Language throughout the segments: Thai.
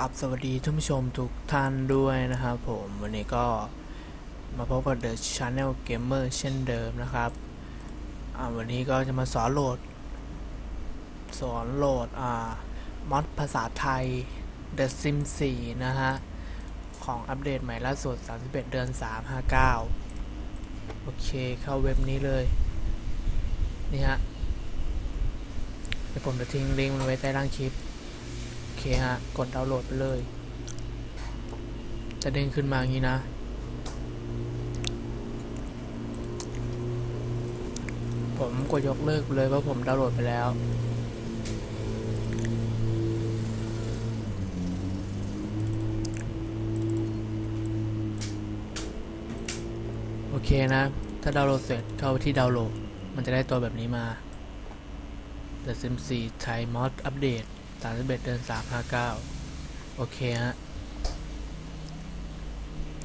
กับสวัสดีท่านผู้ชมทุกท่านด้วยนะครับผมวันนี้ก็มาพบกับ The Channel Gamer เช่นเดิมนะครับวันนี้ก็จะมาสอนโหลด สอนโหลดอ่ามอดภาษาไทย The Sims 4นะฮะ ของอัปเดตใหม่ล่าสุด 31 เดือน 3 59 โอเคเข้าเว็บนี้เลย นี่ฮะเดี๋ยวผมจะทิ้งลิงก์ไว้ใต้ล่างคลิป เคฮะ กดดาวน์โหลดไปเลย จะเด้งขึ้นมาอย่างนี้นะ ผมกดยกเลิกเลยเพราะผมดาวน์โหลดไปแล้วโอเคนะ ถ้าดาวน์โหลดเสร็จเข้าไปที่ดาวน์โหลด มันจะได้ตัวแบบนี้มา The Sims 4 Thai Mod Update 31เดือน359โอเคฮะ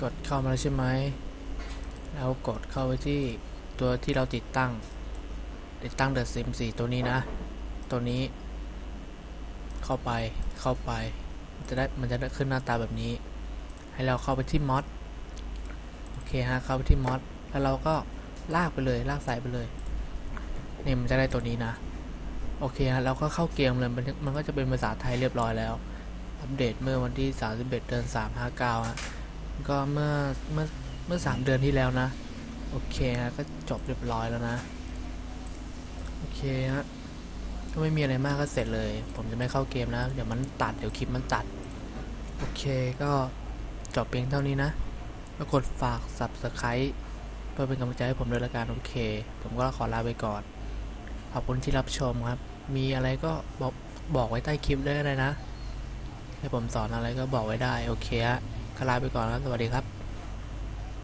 กดเข้ามาแล้วใช่ไหม แล้วกดเข้าไปที่ตัวที่เราติดตั้ง ติดตั้ง The Sims 4ตัวนี้นะ ตัวนี้ เข้าไปเข้าไป มันจะได้มันจะได้ขึ้นหน้าตาแบบนี้ ให้เราเข้าไปที่มอดโอเคฮะ เข้าไปที่มอดแล้วเราก็ลากไปเลย ลากสายไปเลย นี่มันจะได้ตัวนี้นะ โอเคฮะเราก็เข้าเกมเลยมันก็จะเป็นภาษาไทยเรียบร้อยแล้ว อัปเดตเมื่อวันที่ 31 เดือน 3 59ฮะก็เมื่อเมื่อเมื่อ 3 เดือนที่แล้วนะ โอเคฮะก็จบเรียบร้อยแล้วนะ โอเคฮะก็ไม่มีอะไรมากก็เสร็จเลย ผมจะไม่เข้าเกมนะ เดี๋ยวมันตัดเดี๋ยวคลิปมันตัด โอเคก็จบเพียงเท่านี้นะก็กดฝาก subscribe เพื่อเป็นกำลังใจให้ผมด้วยละกันโอเค ผมก็ขอลาไปก่อน ขอบคุณที่รับชมครับ มีอะไรก็บอกบอกไว้ใต้คลิปได้เลยนะให้ผมสอนอะไรก็บอกไว้ได้ โอเคฮะขลาไปก่อนแล้วสวัสดีครับ